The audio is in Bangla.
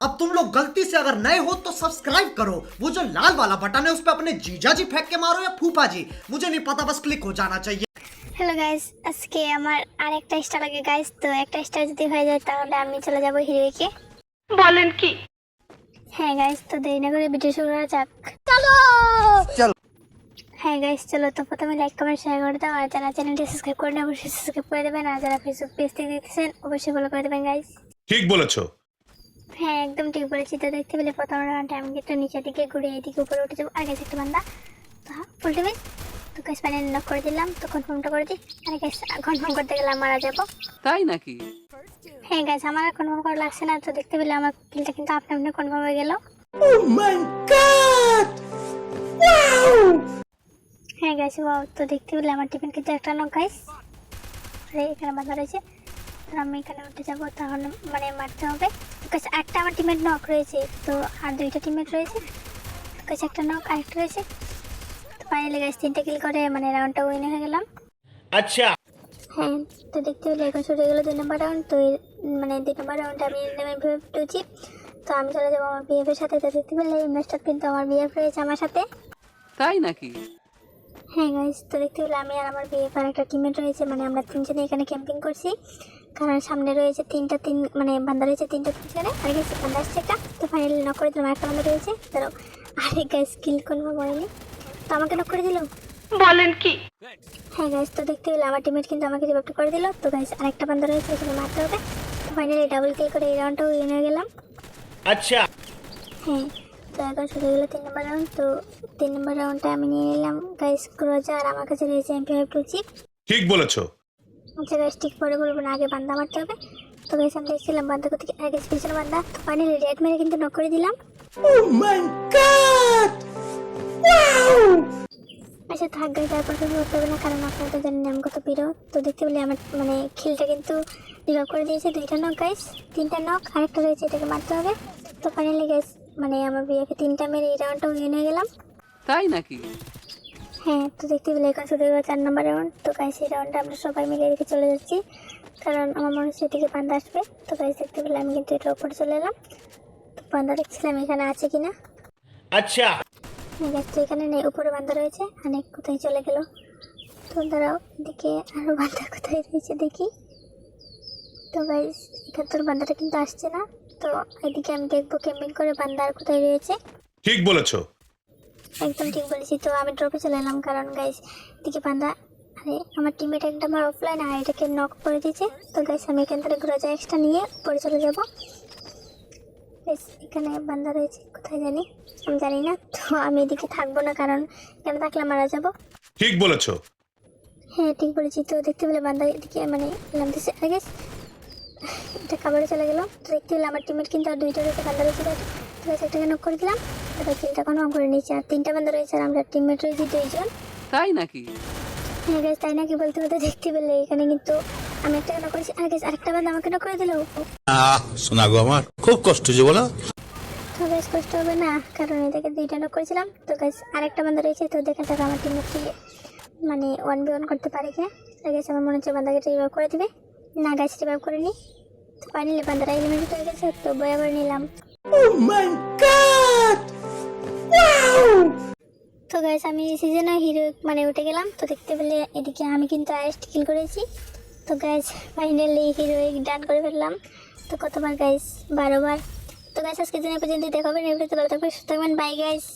अब तुम लोग गलती से अगर नए हो तो सब्सक्राइब करो वो जो लाल वाला बटन है उस पर अपने जीजा जी फेंक के मारो या फूफा जी मुझे नहीं पता बस क्लिक हो जाना चाहिए হ্যালো গাইস আজকে আমার আরেকটা স্টার লাগে গাইস তো একটা স্টার যদি হয়ে যায় তাহলে আমি চলে যাব হিরোইকে বলেন কি হ্যাঁ গাইস তো দেরি না করে ভিডিও শুরু করা যাক চলো। হ্যাঁ গাইস চলো তো প্রথমে লাইক কমেন্ট শেয়ার করে দাও আর যারা চ্যানেলটি সাবস্ক্রাইব করে অবশ্যই সাবস্ক্রাইব করে দেবেন আর যারা ফেসবুক পেজ থেকে দেখতেছেন অবশ্যই ফলো করে দেবেন গাইস ঠিক বলেছো হ্যাঁ একদম ঠিক বলেছি। তো দেখতে পেলে প্রথম রাউন্ডে আমি একটু নিচের দিকে ঘুরে এদিকে উপরে উঠে যাব আর গেছে একটা বান্দা তো ফুল টিভি তো গাছ প্যানেল নক করে দিলাম। তো কনফার্মটা করে দিই। আর গাছ কনফার্ম করতে গেলে মারা যাব। তাই নাকি? হ্যাঁ গাছ আমার কনফার্ম করা লাগছে না। তো দেখতে পেলে আমার কিলটা কিন্তু আপনি আপনি কনফার্ম হয়ে গেল। হ্যাঁ গাছ বাও তো দেখতে পেলে আমার টিফিন কিন্তু একটা নক গাইস আরে এখানে বাঁধা রয়েছে। তো আমি এখানে উঠে যাব তাহলে মানে মারতে হবে। গাছ একটা আমার টিমের নক রয়েছে তো আর দুইটা টিমের রয়েছে। তো গাছ একটা নক আরেকটা রয়েছে। তো ফাইনালি গাছ তিনটে কিল করে মানে রাউন্ডটা উইন হয়ে গেলাম। আচ্ছা। হ্যাঁ তো দেখতে পেলে এখন শুরু হয়ে গেলো দুই নম্বর রাউন্ড তো এই মানে দুই নম্বর রাউন্ডে আমি নেমে উঠেছি। তো আমি চলে যাব আমার বিএফ এর সাথে তো দেখতে পেলে এই ম্যাচটা কিন্তু আমার বিএফ রয়েছে আমার সাথে। তাই নাকি? হ্যাঁ গাইস তো দেখতে পেলে আমি আর আমার বিয়ে আর একটা টিমমেট রয়েছে মানে আমরা তিনজনে এখানে ক্যাম্পিং করছি। কারণ সামনে রয়েছে তিনটা তিন মানে বান্দা রয়েছে তিনটা তিনজনে। আর গেছে বান্দা আসছে একটা তো ফাইনালি নক করে দিলাম একটা বান্দা রয়েছে। ধরো আরে গাইস কিল কোনো হয়নি তো আমাকে নক করে দিল? বলেন কি? হ্যাঁ গাইস তো দেখতে পেলে আমার টিমমেট কিন্তু আমাকে রিভাইভ করে দিল। তো গাইস আরেকটা বান্দা রয়েছে এখানে মারতে হবে। তো ফাইনালি ডাবল কিল করে এই রাউন্ডটাও উইন হয়ে গেলাম। আচ্ছা। হ্যাঁ। তো এখন শুরু গেলো তিন নম্বর রাউন্ড তো তিন নম্বর রাউন্ডটা আমি নিয়ে নিলাম গাইস ক্রোজা আর আমার কাছে রয়েছে এমপি ফাইভ টু চিপ ঠিক বলেছ। আচ্ছা গাইস ঠিক পরে বলব না আগে বান্দা মারতে হবে। তো গাইস আমি দেখছিলাম বান্দা কোথায় আগে পিছনে বান্দা ফাইনালি রেড মেরে কিন্তু নক করে দিলাম। ও মাই গড আচ্ছা থাক গাইস তারপর কিছু করতে হবে না কারণ আপনারা তো জানেন আমি কত প্রিয় তো দেখতে পেলে আমার মানে খেলটা কিন্তু রিভাইভ করে দিয়েছে। দুইটা নক গাইস তিনটা নক আরেকটা রয়েছে এটাকে মারতে হবে। তো ফাইনালি গাইস মানে আমার বিয়েকে তিনটা মেরে এই রাউন্ডটা উইন হয়ে গেলাম। তাই নাকি? হ্যাঁ তো দেখতে পেলে এখন শুরু হলো চার নম্বর রাউন্ড তো গাইস এই রাউন্ডটা আমরা সবাই মিলে এদিকে চলে যাচ্ছি। কারণ আমার মনে হচ্ছে এদিকে বান্দা আসবে। তো গাইস দেখতে পেলে আমি কিন্তু এটার উপরে চলে এলাম। তো বান্দা দেখছিলাম এখানে আছে কিনা। আচ্ছা। গাছ তো এখানে নেই উপরে বান্দা রয়েছে। অনেক কোথায় চলে গেল। তো দাঁড়াও এদিকে আরও বান্দা কোথায় রয়েছে দেখি। তো গাইস এখান তোর বান্দাটা কিন্তু আসছে না। তো এদিকে আমি দেখব ক্যাম্পিং করে বান্দা আর কোথায় রয়েছে। ঠিক বলেছ। একদম ঠিক বলেছি। তো আমি ড্রপে চলে এলাম কারণ গাইস দিকে বান্দা আরে আমার টিমমেট একটা আমার অফলাইন আর এটাকে নক করে দিয়েছে। তো গাইস আমি এখান থেকে ঘুরে এক্সট্রা নিয়ে পরে চলে যাব। বেশ এখানে বান্দা রয়েছে কোথায় জানি আমি জানি না। তো আমি এদিকে থাকব না কারণ এখানে থাকলে মারা যাব। ঠিক বলেছ। হ্যাঁ ঠিক বলেছি। তো দেখতে পেলে বান্দা এদিকে মানে নামতেছে আরে গাইস এটা খাবারে চলে গেল। তো দেখতে আমার টিমমেট কিন্তু আর দুইটা রয়েছে বান্দা রয়েছে তো নক করে দিলাম। এবার তিনটা কনফার্ম করে নিয়েছি আর তিনটা বান্দা রয়েছে আর আমরা টিমমেট রয়েছি দুইজন। তাই নাকি? হ্যাঁ গাইস তাই নাকি বলতে বলতে দেখতে পেলে। এখানে কিন্তু আমি একটা নক করেছি। আর গাইস আরেকটা বান্দা আমাকে নক করে দিল। শোনা গো আমার। খুব কষ্ট যে বলো। তো গাইস কষ্ট হবে না কারণ এটাকে দুইটা নক করেছিলাম। তো গাইস আরেকটা বান্দা রয়েছে। তো দেখা যাক আমার টিমমেটকে মানে ওয়ান বি ওয়ান করতে পারে কিনা। গাইস আমার মনে হচ্ছে বান্দাকে রিভাইভ করে দিবে। না গাইস রিভাইভ করে নি তো ফাইনালি বান্দারা এলিমেন্ট হয়ে গেছে তো বয়া করে নিলাম। তো গাইস আমি সিজনে হিরো মানে উঠে গেলাম তো দেখতে পেলে এদিকে আমি কিন্তু আরেস্ট কিল করেছি। তো গাইস ফাইনালি হিরোইক ডান করে ফেললাম। তো কতবার গাইস বারোবার তো গাইস আজকে দিনে পর্যন্ত দেখাবেন এবারে তো ভালো থাকবেন সুস্থ থাকবেন বাই গাইস